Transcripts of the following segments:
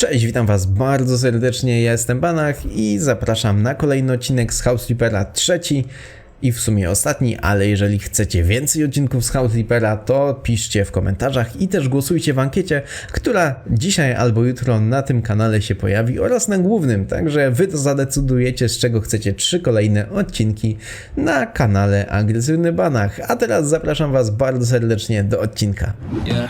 Cześć, witam was bardzo serdecznie, ja jestem Banach i zapraszam na kolejny odcinek z House Sleepera trzeci i w sumie ostatni, ale jeżeli chcecie więcej odcinków z House Sleepera, to piszcie w komentarzach i też głosujcie w ankiecie, która dzisiaj albo jutro na tym kanale się pojawi oraz na głównym, także wy to zadecydujecie z czego chcecie trzy kolejne odcinki na kanale Agresywny Banach. A teraz zapraszam was bardzo serdecznie do odcinka. Yeah.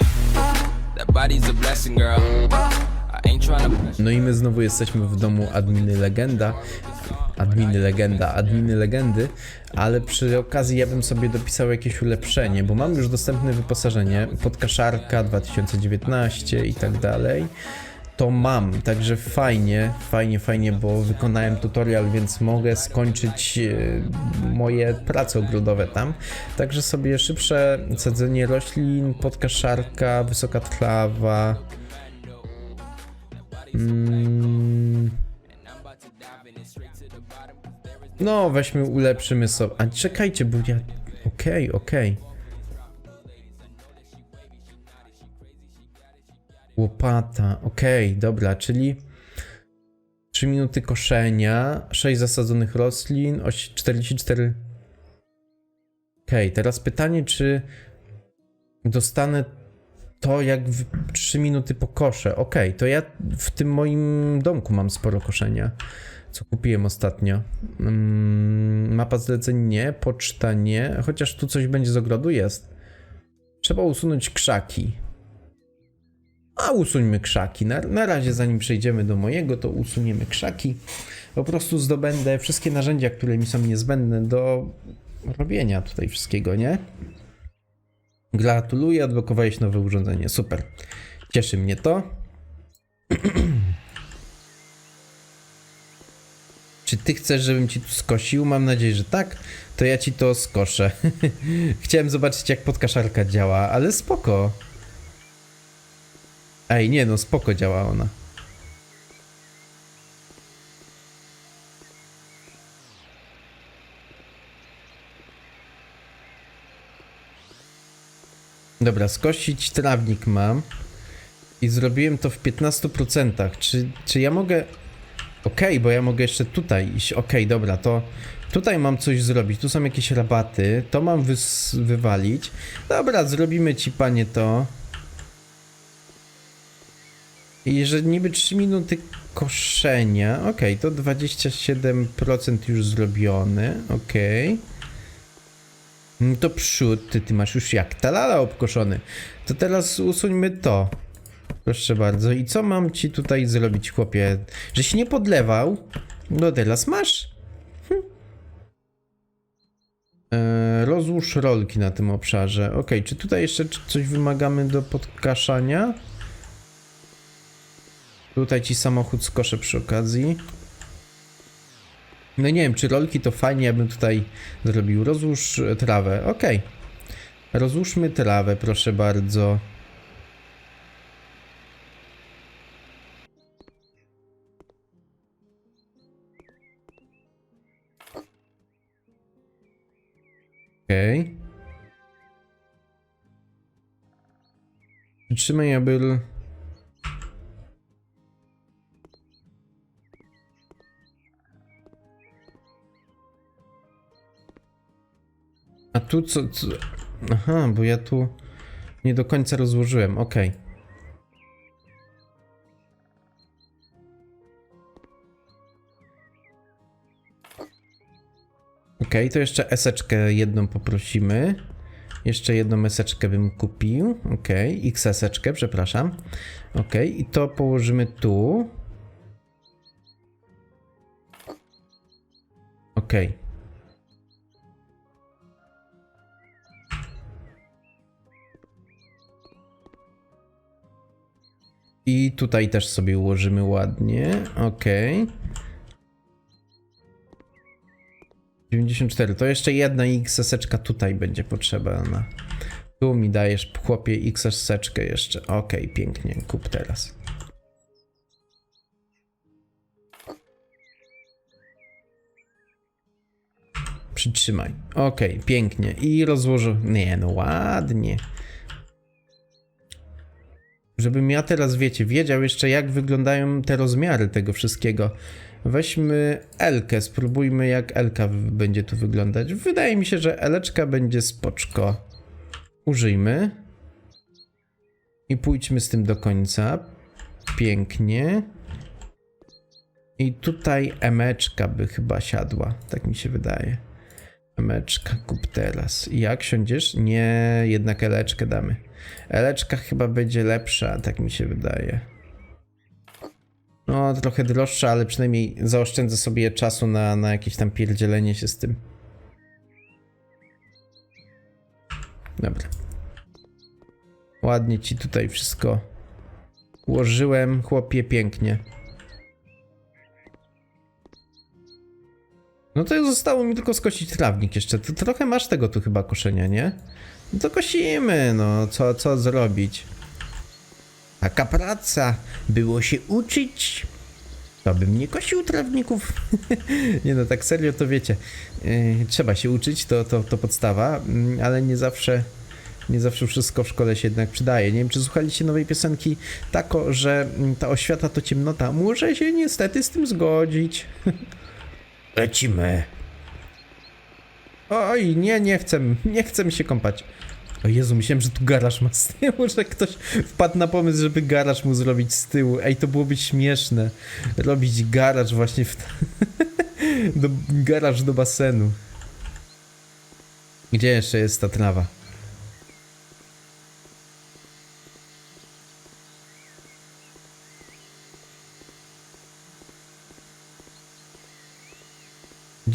No i my znowu jesteśmy w domu adminy legenda. Adminy legenda, adminy legendy, ale przy okazji ja bym sobie dopisał jakieś ulepszenie, bo mam już dostępne wyposażenie, podkaszarka 2019 i tak dalej. To mam, także fajnie, fajnie, fajnie, bo wykonałem tutorial, więc mogę skończyć e, moje prace ogrodowe tam. Także sobie szybsze sadzenie roślin, podkaszarka, wysoka trawa, Mm. No, weźmy, ulepszymy sobie. A czekajcie, bo ja. Okej, okej. Łopata, okej, dobra, czyli 3 minuty koszenia, 6 zasadzonych roślin, oś- 44. Okej, teraz pytanie, czy dostanę to jak w 3 minuty pokoszę. Okej, to ja w tym moim domku mam sporo koszenia, co kupiłem ostatnio. Mm, mapa zleceń nie, poczta nie, chociaż tu coś będzie z ogrodu, jest. Trzeba usunąć krzaki. A usuńmy krzaki. Na, na razie, zanim przejdziemy do mojego, to usuniemy krzaki. Po prostu zdobędę wszystkie narzędzia, które mi są niezbędne do robienia tutaj wszystkiego, nie? Gratuluję, odblokowałeś nowe urządzenie. Super. Cieszy mnie to. Czy ty chcesz, żebym ci tu skosił? Mam nadzieję, że tak. To ja ci to skoszę. Chciałem zobaczyć, jak podkaszarka działa, ale spoko. Ej, nie no, spoko działa ona. Dobra, skosić trawnik mam. I zrobiłem to w 15%. Czy, czy ja mogę. Okej, bo ja mogę jeszcze tutaj iść. Okej, dobra, to tutaj mam coś zrobić. Tu są jakieś rabaty. To mam wywalić. Dobra, zrobimy ci panie to. I że niby 3 minuty koszenia. Okej, to 27% już zrobione. Okej. No to przód, ty, ty masz już jak talala obkoszony. To teraz usuńmy to. Proszę bardzo. I co mam ci tutaj zrobić, chłopie? Że się nie podlewał? No teraz masz. Hm. Eee, rozłóż rolki na tym obszarze. Ok, czy tutaj jeszcze coś wymagamy do podkaszania? Tutaj ci samochód skoszę przy okazji. No nie wiem, czy rolki to fajnie, ja bym tutaj zrobił. Rozłóż trawę. Okej. Rozłóżmy trawę, proszę bardzo. Okej. Przytrzymaj, aby... A tu co, co? Aha, bo ja tu nie do końca rozłożyłem. Okej. Okej, to jeszcze eseczkę jedną poprosimy. Jeszcze jedną eseczkę bym kupił. Okej, x eseczkę, przepraszam. Okej, i to położymy tu. Okej. I tutaj też sobie ułożymy ładnie. Ok. 94. To jeszcze jedna XS tutaj będzie potrzebna. Tu mi dajesz, chłopie, XS jeszcze. Ok, pięknie. Kup teraz. Przytrzymaj. Ok, pięknie. I rozłożę. Nie, no ładnie. Żebym ja teraz, wiecie, wiedział jeszcze jak wyglądają te rozmiary tego wszystkiego. Weźmy Elkę, spróbujmy jak Elka będzie tu wyglądać. Wydaje mi się, że Eleczka będzie spoczko. Użyjmy. I pójdźmy z tym do końca. Pięknie. I tutaj emeczka by chyba siadła. Tak mi się wydaje. Emeczka, kup teraz. I jak siądziesz? Nie, jednak eleczkę damy. Eleczka chyba będzie lepsza, tak mi się wydaje. No, trochę droższa, ale przynajmniej zaoszczędzę sobie czasu na, na jakieś tam pierdzielenie się z tym. Dobra. Ładnie ci tutaj wszystko ułożyłem, chłopie, pięknie. No to zostało mi tylko skosić trawnik jeszcze. To trochę masz tego tu chyba koszenia, nie? No to kosimy, no co, co zrobić? Taka praca, było się uczyć. To bym nie kosił trawników. nie no, tak serio to wiecie. Yy, trzeba się uczyć, to, to, to podstawa, mm, ale nie zawsze, nie zawsze wszystko w szkole się jednak przydaje. Nie wiem, czy słuchaliście nowej piosenki Tako, że mm, ta oświata to ciemnota. Muszę się niestety z tym zgodzić. Lecimy. Oj, nie, nie chcę, nie chcę mi się kąpać. O Jezu, myślałem, że tu garaż ma z tyłu, że ktoś wpadł na pomysł, żeby garaż mu zrobić z tyłu. Ej, to byłoby śmieszne. Robić garaż właśnie w... do, garaż do basenu. Gdzie jeszcze jest ta trawa?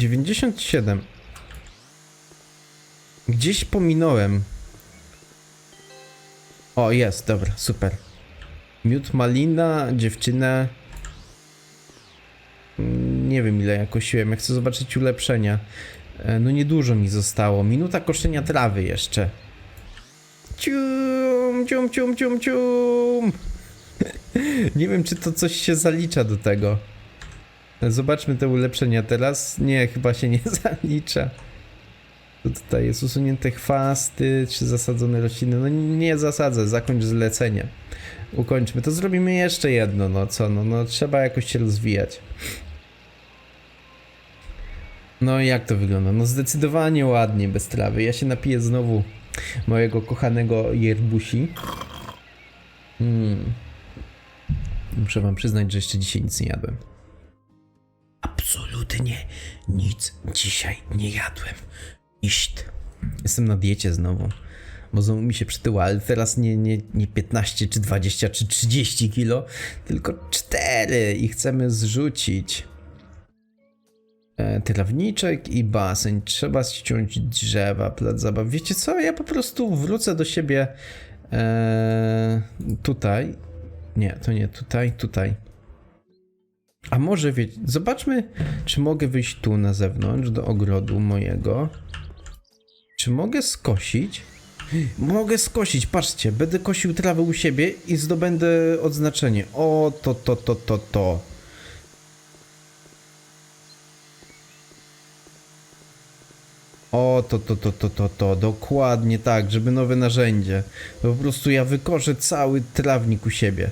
Dziewięćdziesiąt siedem. Gdzieś pominąłem. O, jest, dobra, super. Miód malina, dziewczynę. Nie wiem ile ja kosiłem, ja chcę zobaczyć ulepszenia. E, No niedużo mi zostało. Minuta koszenia trawy jeszcze. Cium, cium, cium, cium, cium. Nie wiem, czy to coś się zalicza do tego. Zobaczmy te ulepszenia teraz. Nie, chyba się nie zalicza. To tutaj jest usunięte chwasty, czy zasadzone rośliny. No nie zasadzę, zakończ zlecenie. Ukończmy. To zrobimy jeszcze jedno, no co, no, no trzeba jakoś się rozwijać. No i jak to wygląda? No zdecydowanie ładnie, bez trawy. Ja się napiję znowu mojego kochanego yerbusi. Hmm. Muszę wam przyznać, że jeszcze dzisiaj nic nie jadłem. Absolutnie nic dzisiaj nie jadłem. Iść. Jestem na diecie znowu. Bo znowu mi się przytyło, ale teraz nie, nie, nie 15 czy 20 czy 30 kilo, tylko 4 i chcemy zrzucić. E, trawniczek i basen. Trzeba ściąć drzewa, plac zabaw. Wiecie co? Ja po prostu wrócę do siebie e, tutaj. Nie, to nie tutaj, tutaj. A może wiecie, zobaczmy, czy mogę wyjść tu na zewnątrz do ogrodu mojego. Czy mogę skosić? Mogę skosić, patrzcie, będę kosił trawę u siebie i zdobędę odznaczenie. O, to, to, to, to, to. O, to, to, to, to, to, to, dokładnie tak, żeby nowe narzędzie. Po prostu ja wykoszę cały trawnik u siebie.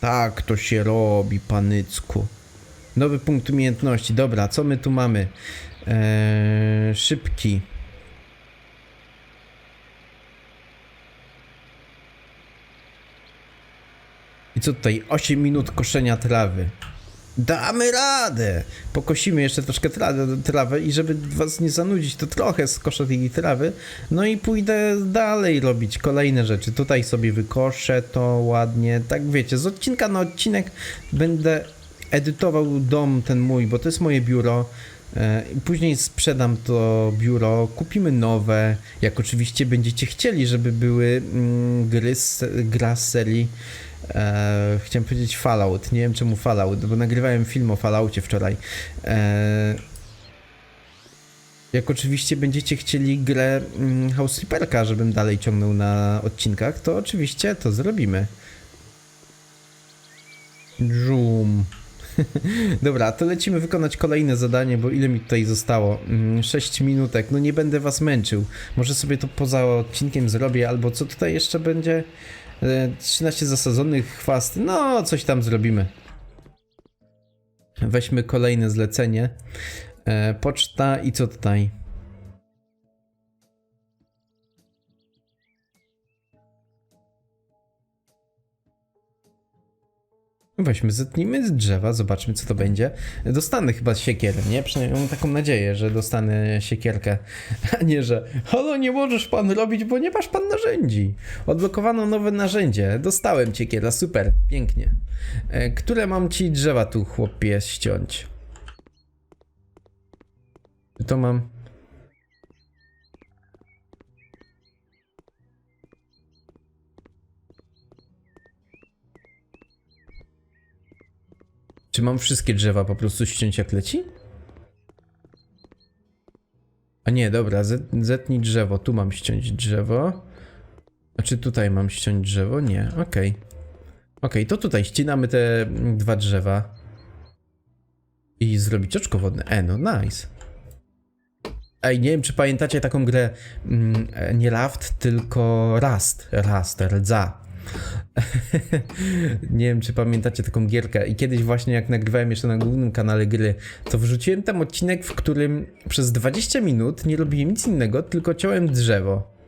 Tak to się robi, panycku. Nowy punkt umiejętności. Dobra, co my tu mamy? Eee, szybki. I co tutaj? 8 minut koszenia trawy. Damy radę! Pokosimy jeszcze troszkę tra trawę i żeby was nie zanudzić, to trochę skoszę tej trawy. No i pójdę dalej robić kolejne rzeczy. Tutaj sobie wykoszę to ładnie. Tak wiecie, z odcinka na odcinek będę edytował dom ten mój, bo to jest moje biuro. E, Później sprzedam to biuro, kupimy nowe, jak oczywiście będziecie chcieli, żeby były mm, gry gra z serii e, chciałem powiedzieć Fallout, nie wiem czemu Fallout, bo nagrywałem film o Falloutie wczoraj. E, jak oczywiście będziecie chcieli grę mm, House Flipperka, żebym dalej ciągnął na odcinkach, to oczywiście to zrobimy. Zoom. Dobra, to lecimy wykonać kolejne zadanie, bo ile mi tutaj zostało? 6 minutek, no nie będę was męczył. Może sobie to poza odcinkiem zrobię, albo co tutaj jeszcze będzie? E, 13 zasadzonych chwast, no coś tam zrobimy. Weźmy kolejne zlecenie. E, poczta i co tutaj? Weźmy, zetnijmy z drzewa, zobaczmy co to będzie. Dostanę chyba siekierę, nie? Przynajmniej mam taką nadzieję, że dostanę siekierkę, a nie, że halo, nie możesz pan robić, bo nie masz pan narzędzi. Odblokowano nowe narzędzie, dostałem siekiera, super, pięknie. E, które mam ci drzewa tu, chłopie, ściąć? To mam... Czy mam wszystkie drzewa po prostu ściąć jak leci? A nie, dobra, zet- zetnij drzewo. Tu mam ściąć drzewo. A czy tutaj mam ściąć drzewo? Nie, okej. Okej, to tutaj ścinamy te dwa drzewa. I zrobić oczko wodne. E, no nice. Ej, nie wiem, czy pamiętacie taką grę mm, e, nie Raft, tylko Rust. Rust, rdza. nie wiem, czy pamiętacie taką gierkę. I kiedyś właśnie jak nagrywałem jeszcze na głównym kanale gry, to wrzuciłem tam odcinek, w którym przez 20 minut nie robiłem nic innego, tylko ciąłem drzewo.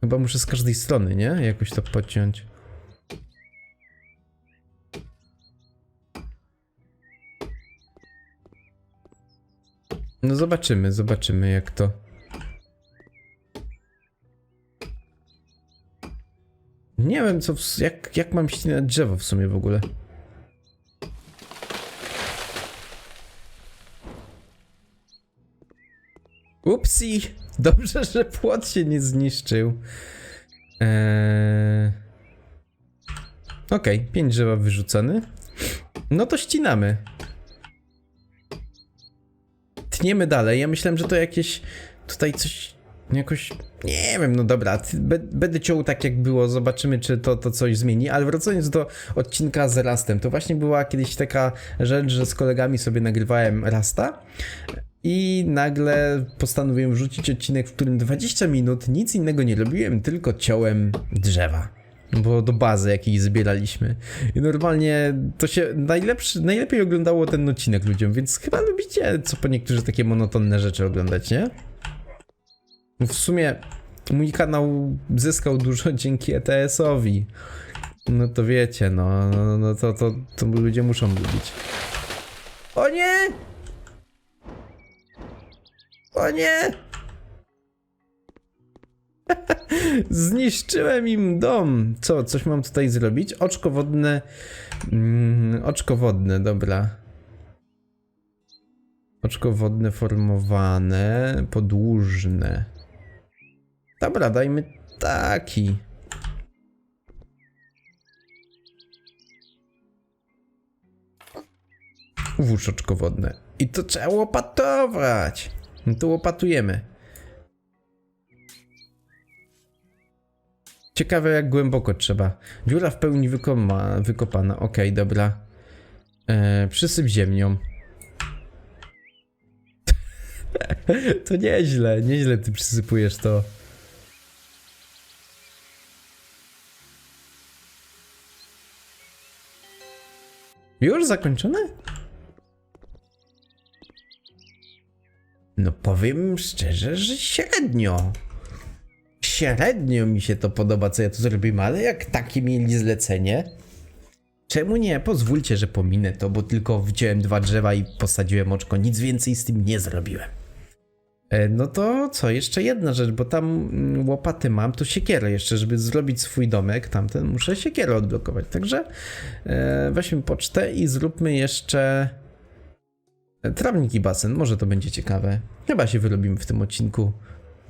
Chyba muszę z każdej strony, nie? Jakoś to podciąć. No zobaczymy, zobaczymy jak to. Nie wiem co, jak, jak mam ścinać drzewo w sumie w ogóle. Upsi! Dobrze, że płot się nie zniszczył. Eee... Okej, pięć drzewa wyrzucony. No to ścinamy. Tniemy dalej. Ja myślałem, że to jakieś tutaj coś jakoś nie wiem, no dobra, będę ciął tak jak było, zobaczymy czy to, to coś zmieni, ale wracając do odcinka z Rastem, to właśnie była kiedyś taka rzecz, że z kolegami sobie nagrywałem Rasta i nagle postanowiłem wrzucić odcinek, w którym 20 minut nic innego nie robiłem, tylko ciąłem drzewa. Bo do bazy jakiej zbieraliśmy. I normalnie to się najlepszy, najlepiej oglądało ten odcinek ludziom, więc chyba lubicie co po niektórzy takie monotonne rzeczy oglądać, nie? W sumie mój kanał zyskał dużo dzięki ETS-owi. No to wiecie, no, no, no to, to, to ludzie muszą lubić. O nie! O nie! Zniszczyłem im dom. Co, coś mam tutaj zrobić? Oczko wodne. Mm, oczko wodne, dobra. Oczko wodne formowane, podłużne. Dobra, dajmy taki. Włóż oczko wodne. I to trzeba łopatować. No to łopatujemy. Ciekawe jak głęboko trzeba. Dziura w pełni wykoma, wykopana. Okej, dobra. E, przysyp ziemią. to nieźle, nieźle ty przysypujesz to. Już zakończone? No powiem szczerze, że średnio. Średnio mi się to podoba, co ja tu zrobimy, ale jak takie mieli zlecenie, czemu nie? Pozwólcie, że pominę to, bo tylko wziąłem dwa drzewa i posadziłem oczko, nic więcej z tym nie zrobiłem. E, No to co, jeszcze jedna rzecz, bo tam mm, łopaty mam, to siekierę jeszcze, żeby zrobić swój domek, tamten muszę siekierę odblokować, także e, weźmy pocztę i zróbmy jeszcze e, trawnik i basen, może to będzie ciekawe. Chyba się wyrobimy w tym odcinku.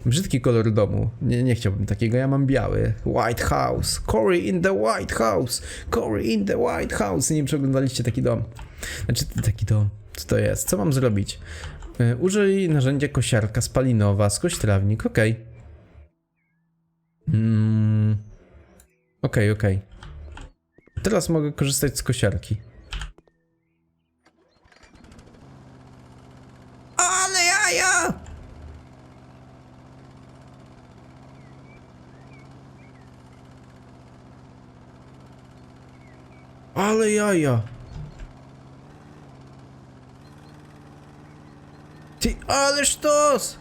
Brzydki kolor domu, nie, nie chciałbym takiego, ja mam biały. White House, Corey in the White House, Corey in the White House. Nie wiem, czy oglądaliście taki dom. Znaczy, taki dom, co to jest? Co mam zrobić? E, użyj narzędzia kosiarka spalinowa, skoś trawnik, okej. Hmm. Okej, okej. Teraz mogę korzystać z kosiarki. Ale jaja! Ale jaja! Ty, ale sztos!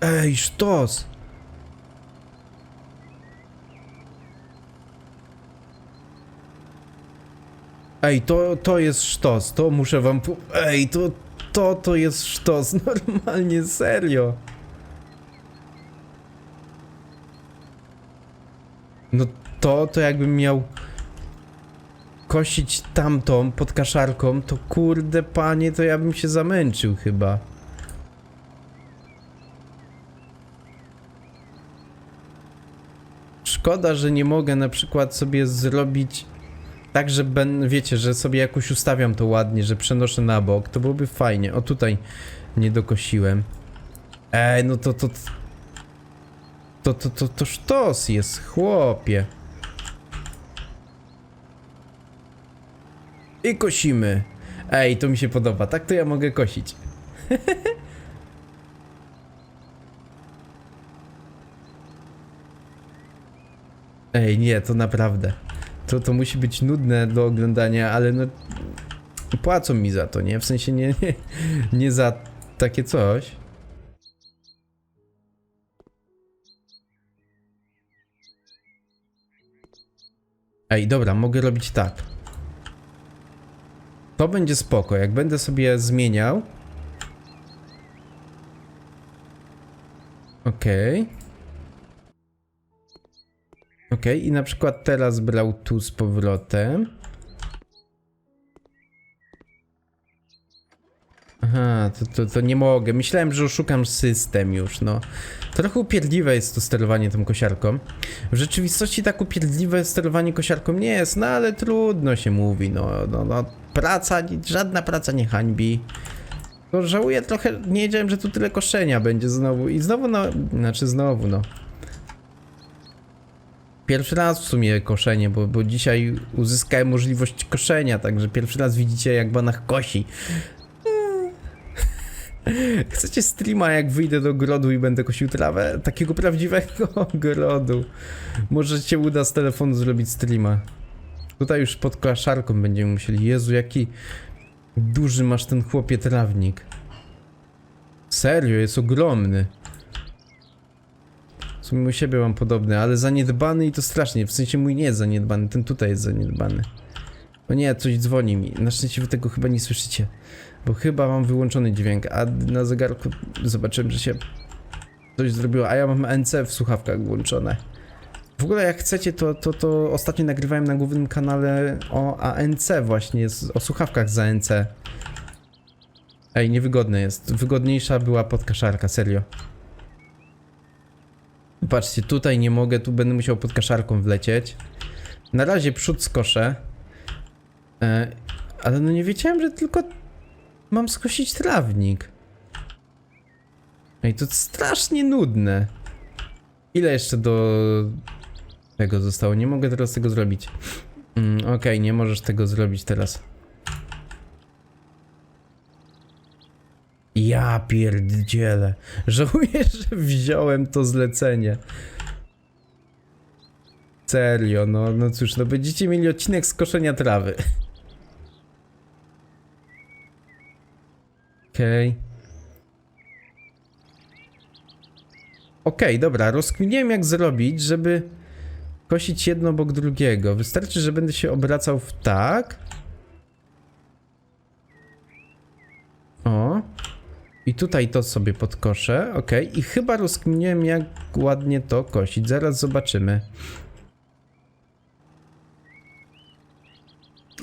Ej, sztos! Ej, to, to jest sztos, to muszę wam po... Ej, to, to, to jest sztos, normalnie, serio. No to, to jakbym miał kosić tamtą pod kaszarką, to kurde panie, to ja bym się zamęczył chyba. Szkoda, że nie mogę na przykład sobie zrobić tak, że ben, wiecie, że sobie jakoś ustawiam to ładnie, że przenoszę na bok, to byłoby fajnie. O tutaj nie dokosiłem. Ej, no to to to to to, to sztos jest, chłopie. I kosimy. Ej, to mi się podoba. Tak to ja mogę kosić. Ej, nie, to naprawdę. To, to musi być nudne do oglądania, ale no... Płacą mi za to, nie? W sensie nie, nie, nie za takie coś. Ej, dobra, mogę robić tak. To będzie spoko, jak będę sobie zmieniał. Okej. Okej, i na przykład teraz brał tu z powrotem. Aha, to, to, to nie mogę. Myślałem, że oszukam system już, no. Trochę upierdliwe jest to sterowanie tą kosiarką. W rzeczywistości tak upierdliwe sterowanie kosiarką nie jest, no ale trudno się mówi, no, no, no. Praca, żadna praca nie hańbi. To żałuję trochę, nie wiedziałem, że tu tyle koszenia będzie znowu. I znowu, no, znaczy znowu, no. Pierwszy raz w sumie koszenie, bo, bo dzisiaj uzyskałem możliwość koszenia, także pierwszy raz widzicie jak banach kosi. Chcecie streama jak wyjdę do ogrodu i będę kosił trawę? Takiego prawdziwego ogrodu. Może się uda z telefonu zrobić streama. Tutaj już pod klaszarką będziemy musieli. Jezu, jaki duży masz ten chłopie trawnik. Serio, jest ogromny. W sumie u siebie mam podobny, ale zaniedbany i to strasznie. W sensie mój nie jest zaniedbany, ten tutaj jest zaniedbany. O nie, coś dzwoni mi. Na szczęście wy tego chyba nie słyszycie. Bo chyba mam wyłączony dźwięk, a na zegarku zobaczyłem, że się coś zrobiło, a ja mam NC w słuchawkach włączone. W ogóle jak chcecie, to, to, to ostatnio nagrywałem na głównym kanale o ANC właśnie, z- o słuchawkach za ANC. Ej, niewygodne jest. Wygodniejsza była podkaszarka, serio. Patrzcie, tutaj nie mogę, tu będę musiał pod kaszarką wlecieć. Na razie przód skoszę. E, ale no nie wiedziałem, że tylko mam skosić trawnik. Ej, to strasznie nudne. Ile jeszcze do tego zostało? Nie mogę teraz tego zrobić. Mm, Okej, nie możesz tego zrobić teraz. Ja pierdzielę. Żałuję, że wziąłem to zlecenie. Serio, no, no cóż, no będziecie mieli odcinek z koszenia trawy. Okej. Okej, dobra, rozkminiłem jak zrobić, żeby kosić jedno obok drugiego. Wystarczy, że będę się obracał w tak. O. I tutaj to sobie podkoszę, ok. I chyba rozkminiłem jak ładnie to kosić. Zaraz zobaczymy.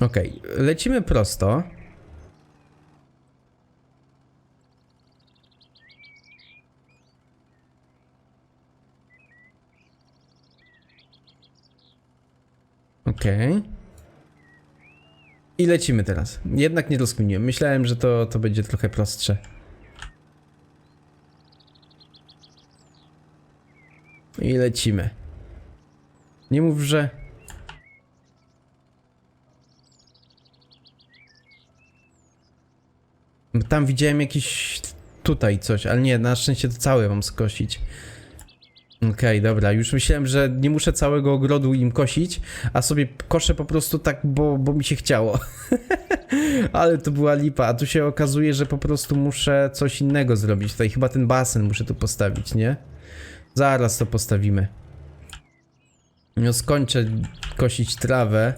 Ok, lecimy prosto. Okej. I lecimy teraz. Jednak nie rozkminiłem. Myślałem, że to, to będzie trochę prostsze. I lecimy. Nie mów, że... Tam widziałem jakiś... Tutaj coś, ale nie, na szczęście to całe mam skosić. Okej, dobra, już myślałem, że nie muszę całego ogrodu im kosić, a sobie koszę po prostu tak, bo, bo mi się chciało. Ale to była lipa, a tu się okazuje, że po prostu muszę coś innego zrobić. Tutaj chyba ten basen muszę tu postawić, nie? Zaraz to postawimy. No skończę kosić trawę.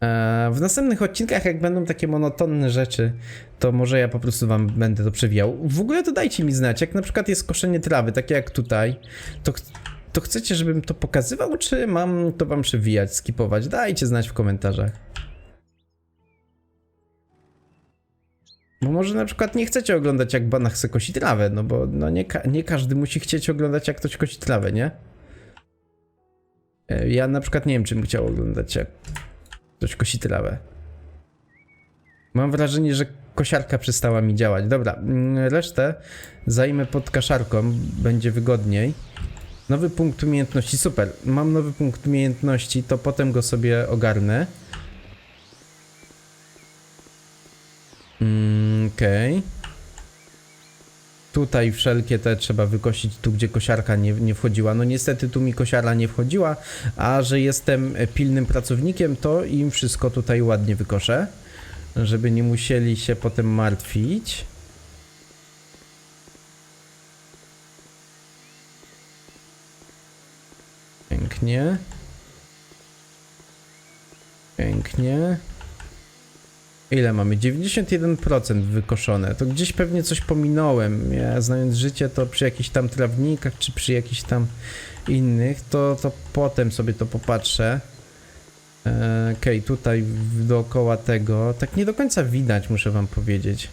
Eee, w następnych odcinkach, jak będą takie monotonne rzeczy, to może ja po prostu wam będę to przewijał. W ogóle to dajcie mi znać, jak na przykład jest koszenie trawy, takie jak tutaj, to, to chcecie, żebym to pokazywał, czy mam to wam przewijać, skipować? Dajcie znać w komentarzach. Bo może na przykład nie chcecie oglądać, jak Banach chce kosi trawę, no bo no nie, ka- nie każdy musi chcieć oglądać, jak ktoś kosi trawę, nie? E, Ja na przykład nie wiem, czym chciał oglądać, jak ktoś kosi trawę. Mam wrażenie, że kosiarka przestała mi działać. Dobra, mm, resztę zajmę pod kaszarką, będzie wygodniej. Nowy punkt umiejętności, super. Mam nowy punkt umiejętności, to potem go sobie ogarnę. Mm, Okej. Tutaj wszelkie te trzeba wykosić, tu gdzie kosiarka nie, nie wchodziła. No niestety tu mi kosiara nie wchodziła, a że jestem pilnym pracownikiem, to im wszystko tutaj ładnie wykoszę żeby nie musieli się potem martwić. Pięknie. Pięknie. Ile mamy? 91% wykoszone. To gdzieś pewnie coś pominąłem. Ja znając życie, to przy jakichś tam trawnikach, czy przy jakichś tam innych, to, to potem sobie to popatrzę. E, Okej, tutaj w- dookoła tego, tak nie do końca widać, muszę wam powiedzieć.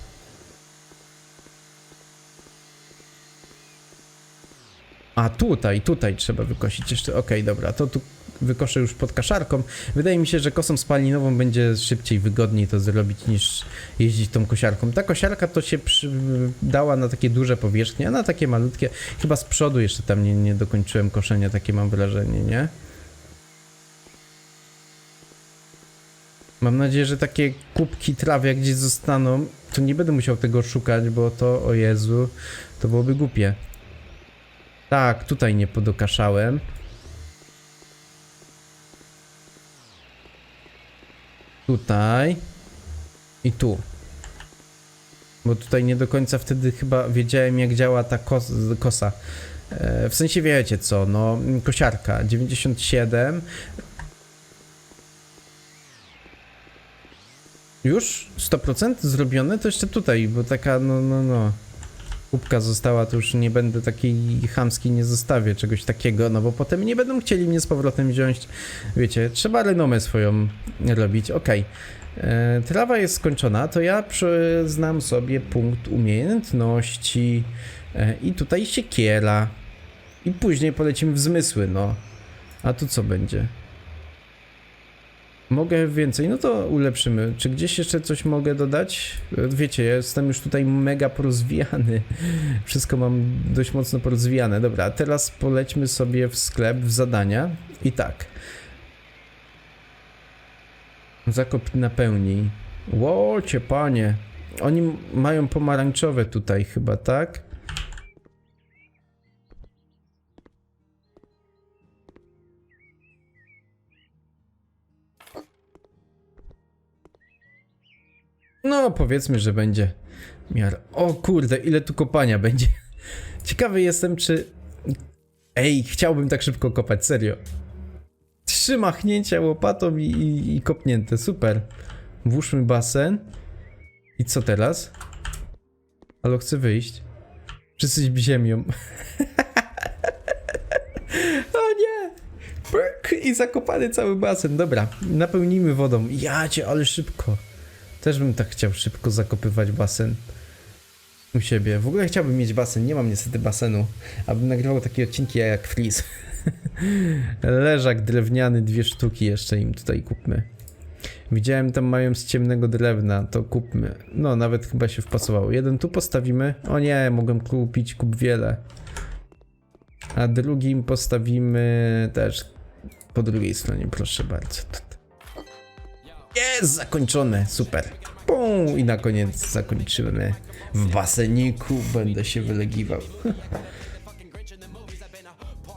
A tutaj, tutaj trzeba wykosić jeszcze. Okej, dobra, to tu wykoszę już pod kaszarką. Wydaje mi się, że kosą spalinową będzie szybciej, wygodniej to zrobić niż jeździć tą kosiarką. Ta kosiarka to się dała na takie duże powierzchnie, a na takie malutkie. Chyba z przodu jeszcze tam nie, nie dokończyłem koszenia, takie mam wrażenie, nie? Mam nadzieję, że takie kubki trawy jak gdzieś zostaną, to nie będę musiał tego szukać, bo to, o Jezu, to byłoby głupie. Tak, tutaj nie podokaszałem. Tutaj. I tu. Bo tutaj nie do końca wtedy chyba wiedziałem jak działa ta kos kosa. E, w sensie wiecie co, no kosiarka 97 Już? 100% zrobione? To jeszcze tutaj, bo taka, no, no, no. Kubka została, to już nie będę takiej chamskiej, nie zostawię czegoś takiego, no bo potem nie będą chcieli mnie z powrotem wziąć. Wiecie, trzeba renomę swoją robić. Okej. E, Trawa jest skończona, to ja przyznam sobie punkt umiejętności e, i tutaj siekiera. I później polecimy w zmysły, no. A tu co będzie? Mogę więcej, no to ulepszymy. Czy gdzieś jeszcze coś mogę dodać? Wiecie, ja jestem już tutaj mega porozwijany. Wszystko mam dość mocno porozwijane. Dobra, teraz polećmy sobie w sklep, w zadania. I tak. Zakop napełnij. Łocie, panie. Oni mają pomarańczowe tutaj chyba, tak? No, powiedzmy, że będzie miar. O kurde, ile tu kopania będzie. Ciekawy jestem, czy. Ej, chciałbym tak szybko kopać, serio. Trzy machnięcia łopatą i, i, i kopnięte, super. Włóżmy basen. I co teraz? Ale chcę wyjść. Przysyć ziemią. o nie! Pyk! I zakopany cały basen. Dobra, napełnijmy wodą. Jacie, ale szybko. Też bym tak chciał szybko zakopywać basen u siebie. W ogóle chciałbym mieć basen, nie mam niestety basenu, abym nagrywał takie odcinki jak Freeze. Leżak drewniany, dwie sztuki jeszcze im tutaj kupmy. Widziałem tam mają z ciemnego drewna, to kupmy. No, nawet chyba się wpasowało. Jeden tu postawimy. O nie, mogłem kupić kup wiele. A drugim postawimy też po drugiej stronie, proszę bardzo. Jest zakończone, super. Pum, I na koniec zakończymy w baseniku. Będę się wylegiwał.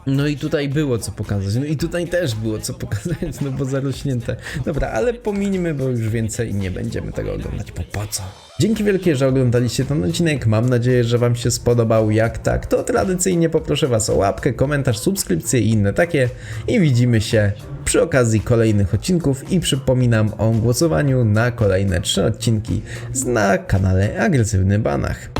No i tutaj było co pokazać, no i tutaj też było co pokazać, no bo zarośnięte. Dobra, ale pominimy, bo już więcej nie będziemy tego oglądać, bo po co? Dzięki wielkie, że oglądaliście ten odcinek, mam nadzieję, że wam się spodobał, jak tak, to tradycyjnie poproszę was o łapkę, komentarz, subskrypcję i inne takie i widzimy się przy okazji kolejnych odcinków i przypominam o głosowaniu na kolejne trzy odcinki na kanale Agresywny Banach.